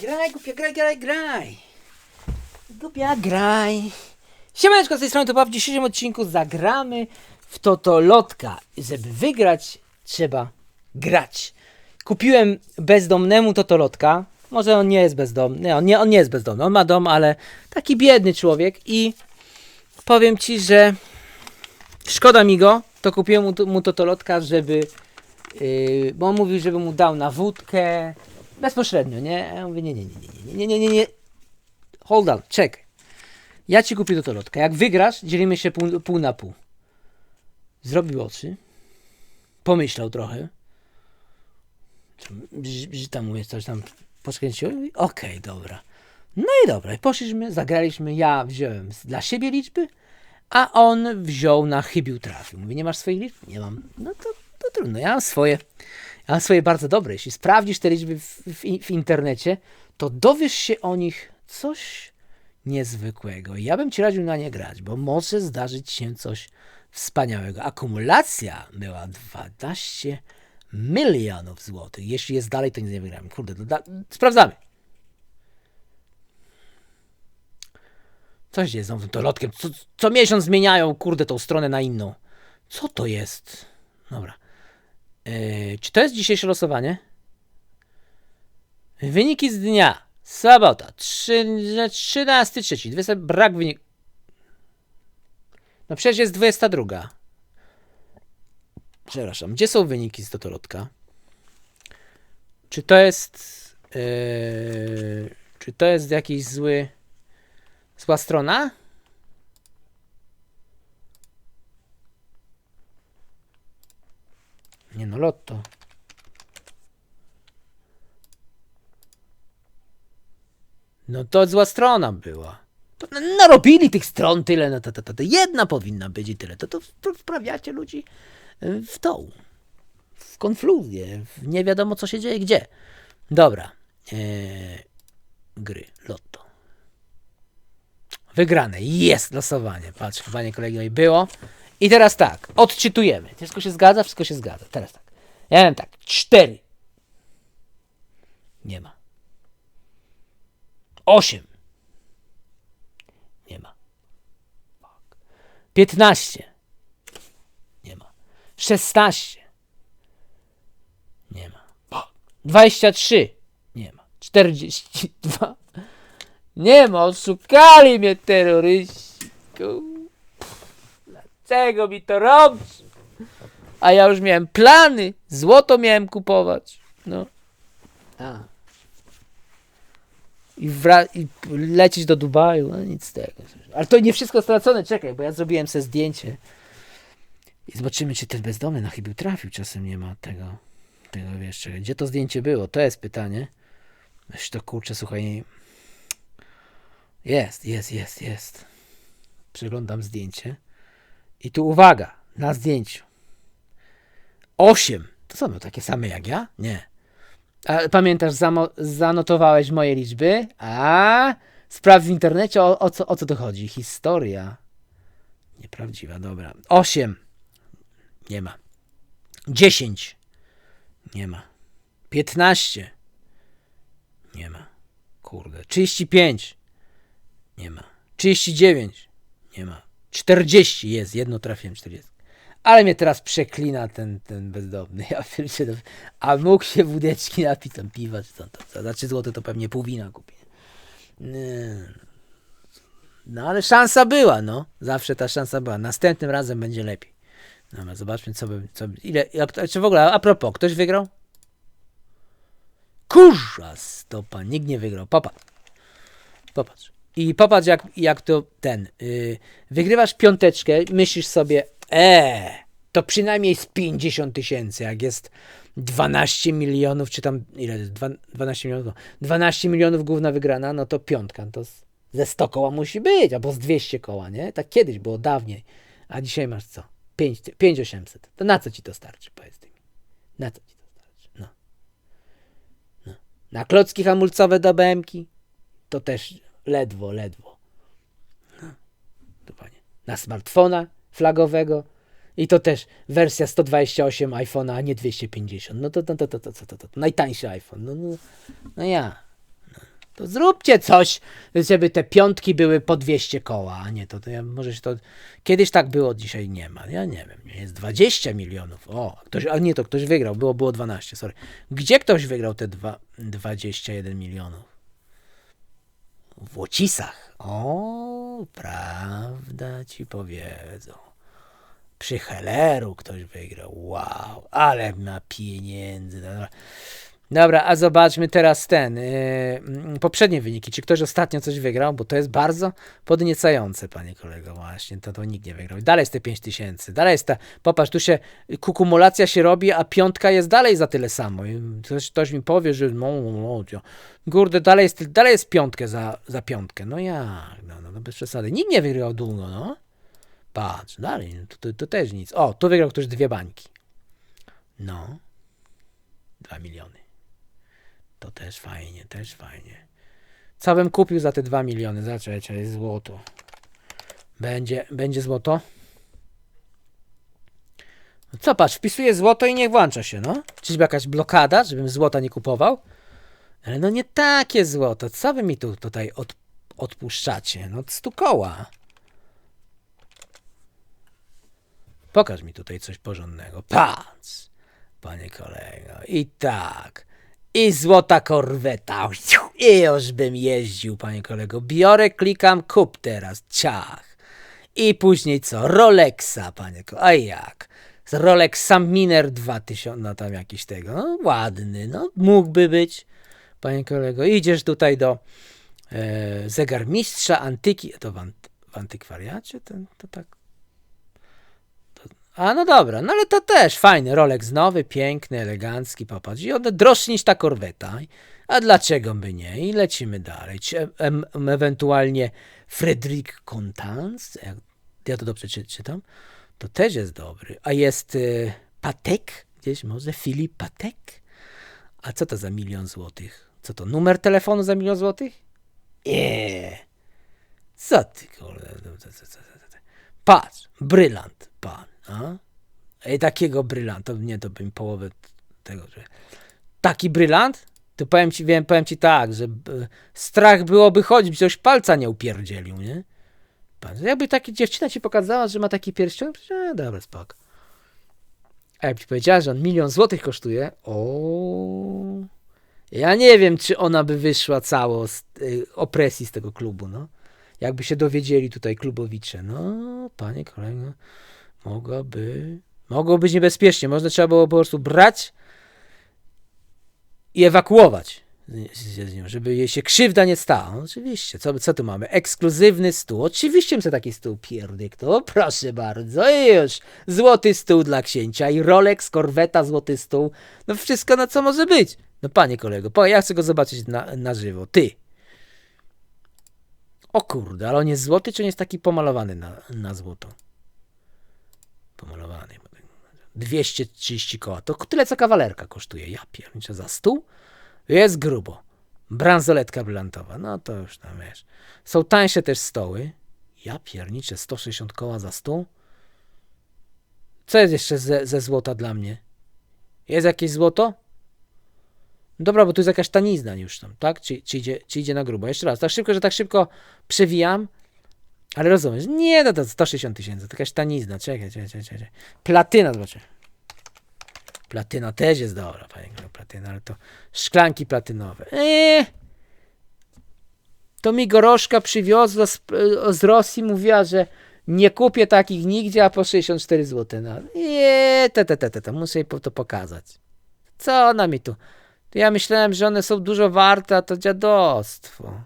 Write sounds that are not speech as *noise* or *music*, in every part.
Graj, głupia, graj, graj, graj. Głupia, graj. Siemaneczko, z tej strony to w dzisiejszym odcinku zagramy w Totolotka. Żeby wygrać, trzeba grać. Kupiłem bezdomnemu Totolotka. Może on nie jest bezdomny. Nie, on nie, on nie jest bezdomny. On ma dom, ale taki biedny człowiek i powiem ci, że szkoda mi go, to kupiłem mu, mu Totolotka, żeby Yy, bo on mówił, żeby mu dał na wódkę bezpośrednio, nie? Ja mówię, nie, nie, nie, nie, nie, nie, nie, nie. Hold on, czekaj. Ja ci kupię totolotkę. Jak wygrasz, dzielimy się pół, pół na pół. Zrobił oczy. Pomyślał trochę. Że tam mówię, coś tam poskręciło. Okej, dobra. No i dobra, poszliśmy, zagraliśmy. Ja wziąłem dla siebie liczby, a on wziął na chybił trafił. Mówi, nie masz swoich liczb? Nie mam. No to, to trudno, ja mam swoje. Mam swoje bardzo dobre. Jeśli sprawdzisz te liczby w, w, w internecie, to dowiesz się o nich coś niezwykłego. Ja bym ci radził na nie grać, bo może zdarzyć się coś wspaniałego. Akumulacja była 12 milionów złotych. Jeśli jest dalej, to nic nie wygrałem. Kurde, da- sprawdzamy. Co się dzieje z nowym tolotkiem? Co, co miesiąc zmieniają, kurde, tą stronę na inną. Co to jest? Dobra. Yy, czy to jest dzisiejsze losowanie? Wyniki z dnia. Sobota. 13 trzeci. Brak wynik. No przecież jest 22. Przepraszam. Gdzie są wyniki z Totolotka? Czy to jest... Yy, czy to jest jakiś zły... Zła strona? Nie no, lotto. No to zła strona była. To narobili tych stron tyle, no to, to, to, to jedna powinna być i tyle. To, to wp- wprawiacie ludzi y, w tą, w konfuzję, w nie wiadomo co się dzieje gdzie. Dobra. Eee, gry, lotto. Wygrane. Jest losowanie. Patrz, panie kolego, i było. I teraz tak, odczytujemy. Wszystko się zgadza? Wszystko się zgadza. Teraz tak. Ja wiem tak, cztery. Nie ma. Osiem. Nie ma. Piętnaście. Nie ma. Szesnaście. Nie ma. Dwadzieścia trzy. Nie ma. Czterdzieści dwa. Nie ma, oszukali mnie terroryści. Dlaczego mi to robisz? A ja już miałem plany. Złoto miałem kupować. No. A. I, wra- I lecieć do Dubaju. No nic z tego. Ale to nie wszystko stracone. Czekaj, bo ja zrobiłem sobie zdjęcie. I zobaczymy, czy ten bezdomny na chybił trafił. Czasem nie ma tego. Tego wiesz, czekaj. Gdzie to zdjęcie było? To jest pytanie. Weź to kurczę, słuchaj. Jest, jest, jest, jest. Przeglądam zdjęcie. I tu uwaga, na zdjęciu. Osiem. To są takie same jak ja? Nie. A pamiętasz, zanotowałeś moje liczby? A sprawdź w internecie, o, o, co, o co to chodzi. Historia. Nieprawdziwa, dobra. Osiem. Nie ma. Dziesięć. Nie ma. Piętnaście. Nie ma. Kurde. Trzydzieści pięć. Nie ma. 39. Nie ma. 40 jest. Jedno trafiłem 40. Ale mnie teraz przeklina ten, ten bezdomny. *laughs* Ja pierdzielę. A mógł się wódeczki napić, tam piwa, czy tam, to, za 3 zł to pewnie pół wina kupię. Nie. No ale szansa była, no. Zawsze ta szansa była. Następnym razem będzie lepiej. Dobra, zobaczmy, co by. Co, ile, czy w ogóle, a propos, ktoś wygrał? Kurza stopa, nikt nie wygrał. Popatrz. Popatrz. I popatrz, jak, jak to ten. Yy, wygrywasz piąteczkę, myślisz sobie, e, to przynajmniej z 50 tysięcy, jak jest 12 milionów, czy tam ile? to jest? Dwa- 12 milionów. 12 milionów główna wygrana, no to piątka, to z, ze 100 koła musi być, albo z 200 koła, nie? Tak kiedyś było dawniej. A dzisiaj masz co? 5, 5800. To na co ci to starczy, powiedz mi? Na co ci to starczy? No. no. Na klocki hamulcowe do BMK? To też ledwo, ledwo. No, to panie. Na smartfona flagowego i to też wersja 128 iPhone'a, a nie 250. No to, to, to, to, to, to, to, to, to najtańszy iPhone. No, no, no ja. To zróbcie coś, żeby te piątki były po 200 koła, a nie to, to ja, może się to... Kiedyś tak było, dzisiaj nie ma. Ja nie wiem, jest 20 milionów. O, ktoś, a nie, to ktoś wygrał, było, było 12, sorry. Gdzie ktoś wygrał te dwa, 21 milionów? W Łocisach. O, prawda ci powiedzą. Przy Heleru ktoś wygrał. Wow, ale ma pieniędzy. Dobra. A zobaczmy teraz ten, yy, poprzednie wyniki. Czy ktoś ostatnio coś wygrał? Bo to jest bardzo podniecające, panie kolego, właśnie. To, to nikt nie wygrał. Dalej jest te 5 tysięcy. Dalej jest ta, popatrz, tu się kukumulacja się robi, a piątka jest dalej za tyle samo. I Ktoś, ktoś mi powie, że no, no, no, no, kurde, dalej jest, dalej jest piątkę za, za piątkę. No jak? No, no, no bez przesady. Nikt nie wygrał długo, no. Patrz, dalej, to, to, to też nic. O, tu wygrał ktoś dwie bańki. No. Dwa miliony. To też fajnie, też fajnie. Co bym kupił za te 2 miliony? Zaczekajcie, jest złoto. Będzie, będzie złoto? No co, patrz, wpisuję złoto i niech włącza się, no. Czyżby jakaś blokada, żebym złota nie kupował? Ale no nie takie złoto. Co wy mi tu tutaj od, odpuszczacie? No stu koła. Pokaż mi tutaj coś porządnego. Patrz, panie kolego. I tak. I złota korweta. I już bym jeździł, panie kolego. Biorę, klikam, kup teraz. Ciach. I później co? Rolexa, panie kolego. A jak? Z Rolexa Miner 2000, no tam jakiś tego. No, ładny, no mógłby być, panie kolego. Idziesz tutaj do e, zegarmistrza antyki. To w, ant, w antykwariacie? Ten, to tak a no dobra, no ale to też fajny Rolex nowy, piękny, elegancki, popatrz. I on droższy niż ta korweta. A dlaczego by nie? I lecimy dalej. Czy em, em, ewentualnie Frederic Constance, jak ja to dobrze czy, czytam, to też jest dobry. A jest y, Patek, gdzieś może Filip Patek? A co to za milion złotych? Co to, numer telefonu za milion złotych? Nie. Co ty, kurde. Patrz, brylant, pan. A? I takiego brylanta, nie to bym połowę tego, że taki brylant, to powiem ci, wiem, powiem ci tak, że b, strach byłoby chodzić, ktoś palca nie upierdzielił, nie? Pan, jakby taki dziewczyna ci pokazała, że ma taki pierścionek, e, dobra, spoko. A jak ci powiedziała, że on milion złotych kosztuje, o, ja nie wiem, czy ona by wyszła cało z y, opresji z tego klubu, no. Jakby się dowiedzieli tutaj klubowicze, no, panie kolego, mogłaby, mogło być niebezpiecznie. Można trzeba było po prostu brać i ewakuować z nią, żeby jej się krzywda nie stała. No, oczywiście, co, co tu mamy? Ekskluzywny stół. Oczywiście bym taki stół pierdyknął. Proszę bardzo. I już. Złoty stół dla księcia i Rolex, korweta, złoty stół. No wszystko na co może być. No panie kolego, po, ja chcę go zobaczyć na, na żywo. Ty. O kurde, ale on jest złoty, czy on jest taki pomalowany na, na złoto? Pomalowany. 230 koła. To tyle, co kawalerka kosztuje. Ja pierniczę za stół? Jest grubo. Bransoletka brylantowa. No to już tam wiesz. Są tańsze też stoły. Ja pierniczę 160 koła za stół? Co jest jeszcze ze, ze złota dla mnie? Jest jakieś złoto? Dobra, bo tu jest jakaś tanizna już tam, tak? Czy, czy, idzie, czy idzie na grubo? Jeszcze raz, tak szybko, że tak szybko przewijam. Ale rozumiesz? Nie, no to 160 tysięcy, to jakaś tanizna. Czekaj, czekaj, czekaj, czekaj. Platyna, zobaczę. Platyna też jest dobra, panie platyna, ale to szklanki platynowe. Eee, to mi Goroszka przywiozła z, z Rosji, mówiła, że nie kupię takich nigdzie, a po 64 zł. No. Nie, te, te, te, te, te, muszę jej to pokazać. Co ona mi tu? To ja myślałem, że one są dużo warte, a to dziadostwo.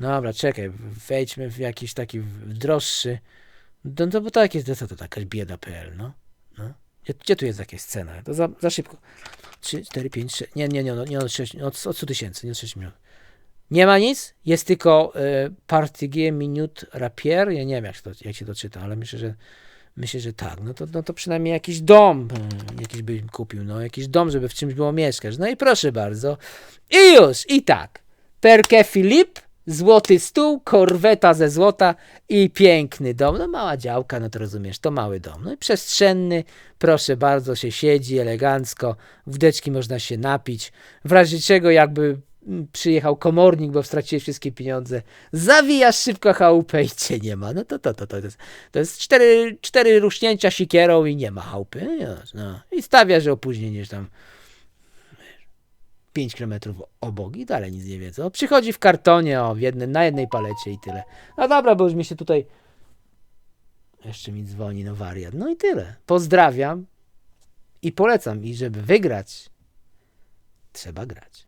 Dobra, czekaj, wejdźmy w jakiś taki droższy. No to bo tak jest, co to jakaś bieda.pl, no. no. Gdzie, tu jest jakaś cena? To za, za szybko. 3, 4, 5, 6. Nie, nie, nie, nie, nie od, 6, od, od 100 tysięcy, nie od 6 milionów. Nie ma nic, jest tylko y, Partigier Minute Rapier. Ja nie wiem, jak, to, jak się to czyta, ale myślę, że myślę, że tak. No to, no to przynajmniej jakiś dom y, jakiś bym kupił, no jakiś dom, żeby w czymś było mieszkać. No i proszę bardzo. I już, i tak. Perke Filip złoty stół, korweta ze złota i piękny dom. No mała działka, no to rozumiesz, to mały dom. No i przestrzenny, proszę bardzo, się siedzi elegancko, wdeczki można się napić. W razie czego jakby mm, przyjechał komornik, bo straciłeś wszystkie pieniądze, zawijasz szybko chałupę i cię nie ma. No to to, to, to, jest, to jest cztery, cztery rusznięcia sikierą i nie ma chałupy. No, no. I stawiasz opóźnienie że tam 5 kilometrów obok i dalej nic nie wiedzą. Przychodzi w kartonie, o, w jednym, na jednej palecie i tyle. No dobra, bo już mi się tutaj jeszcze mi dzwoni, no wariat. No i tyle. Pozdrawiam i polecam. I żeby wygrać, trzeba grać.